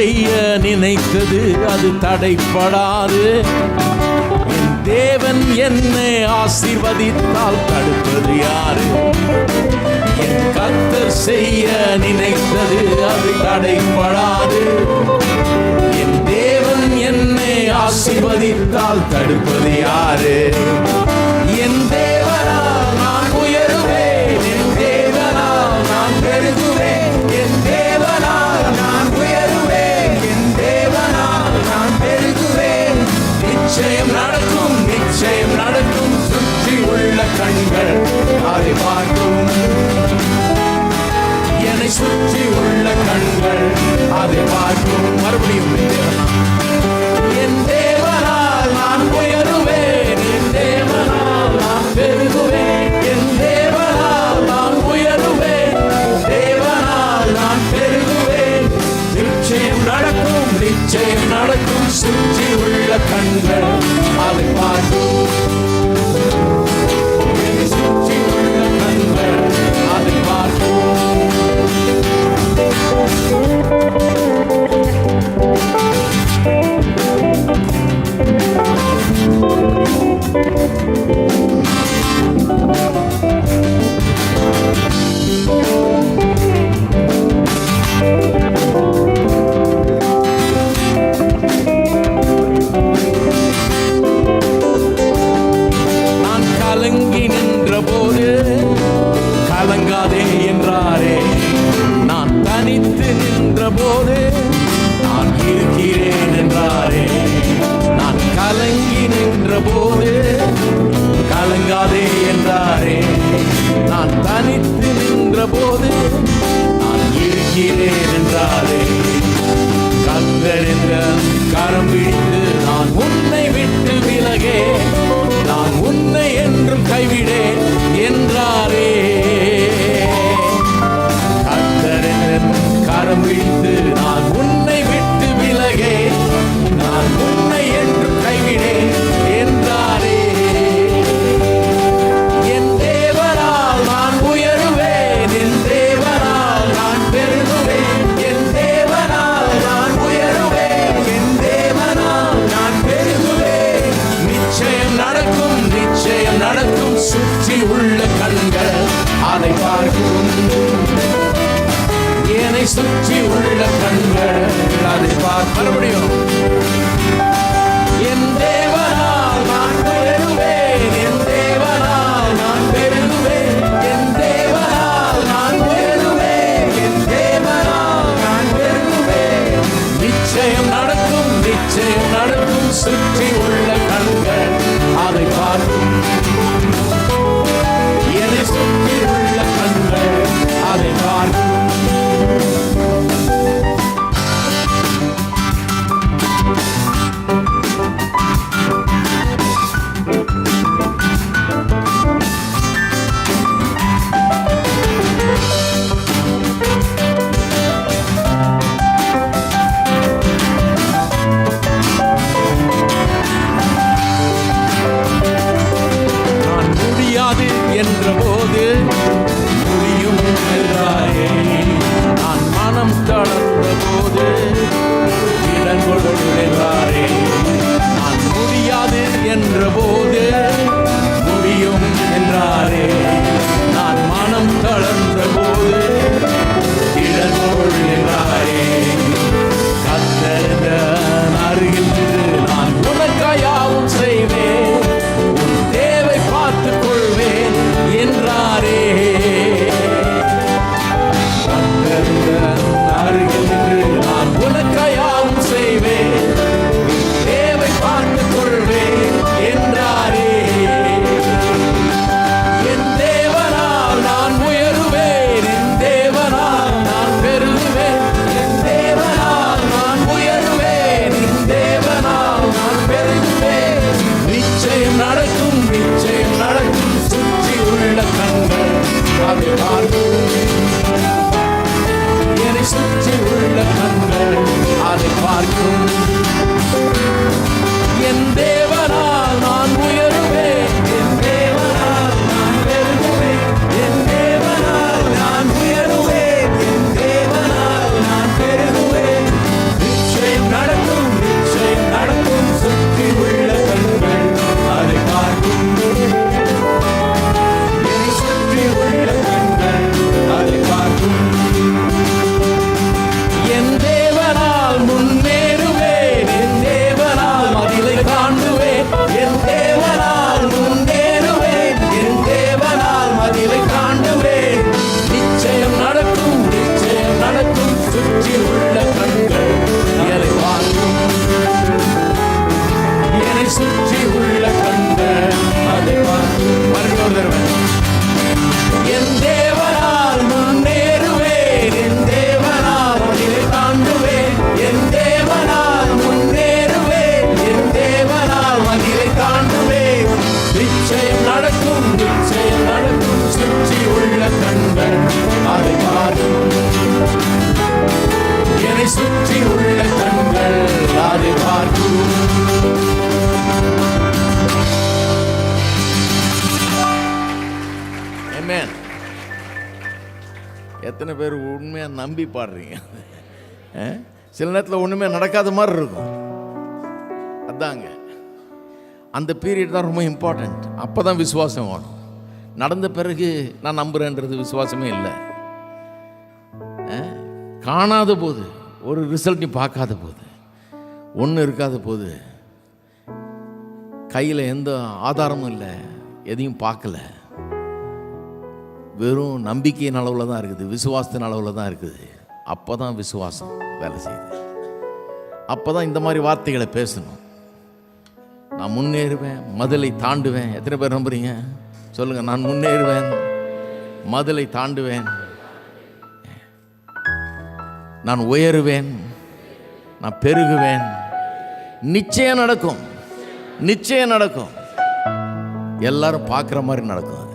செய்ய நினைத்தது அது தடைப்படாது. என் தேவன் என்னை ஆசிர்வதித்தால் தடுப்பது யாரு? என் கத்தர் செய்ய நினைத்தது அது தடைப்படாது. என் தேவன் என்னை ஆசிர்வதித்தால் தடுப்பது யாரு? பார்க்கும் என் தேவனால் நான் உயருவேன் என் தேவனால் நான் பெருகுவேன் என் தேவனால் நான் உயருவேன் தேவனால் நான் பெருகுவேன் நிச்சயம் நடக்கும் நிச்சயம் நடக்கும். சுற்றி உள்ள கண்கள் அதை பார்த்து போது நான் இருக்கிறேன் என்றாரே கத்தறிந்த கரம் பிடித்து நான் உன்னை விட்டு விலகே நான் உன்னை என்றும் கைவிடேன் என்றாரே என்னை சுற்றி உள்ள கண்கள் அதை பார்க்க முடியும் சுற்றி உள்ள பார்க்கும்? எத்தனை பேர் உண்மையாக நம்பி பாடுறீங்க? சில நேரத்தில் ஒன்றுமே நடக்காத மாதிரி இருக்கும். அதாங்க. அந்த பீரியட் தான் ரொம்ப இம்பார்ட்டண்ட் அப்போ தான் விசுவாசம் வரும். நடந்த பிறகு நான் நம்புகிறேன்றது விசுவாசமே இல்லை. காணாத போது. ஒரு ரிசல்ட் நீ பார்க்காத போது ஒன்றும் இருக்காத போது கையில் எந்த ஆதாரமும் இல்லை எதையும் பார்க்கல. வெறும் நம்பிக்கையின் அளவில் தான் இருக்குது விசுவாசத்தின் அளவில் தான் இருக்குது. அப்போ தான் விசுவாசம் வேலை செய்யுது. அப்போ தான் இந்த மாதிரி வார்த்தைகளை பேசணும். நான் முன்னேறுவேன் மதிலை தாண்டுவேன். எத்தனை பேர் நம்புறீங்க? சொல்லுங்கள் நான் முன்னேறுவேன் மதிலை தாண்டுவேன். நான் உயருவேன் நான் பெருகுவேன். நிச்சயம் நடக்கும் நிச்சயம் நடக்கும். எல்லாரும் பார்க்குற மாதிரி நடக்கும்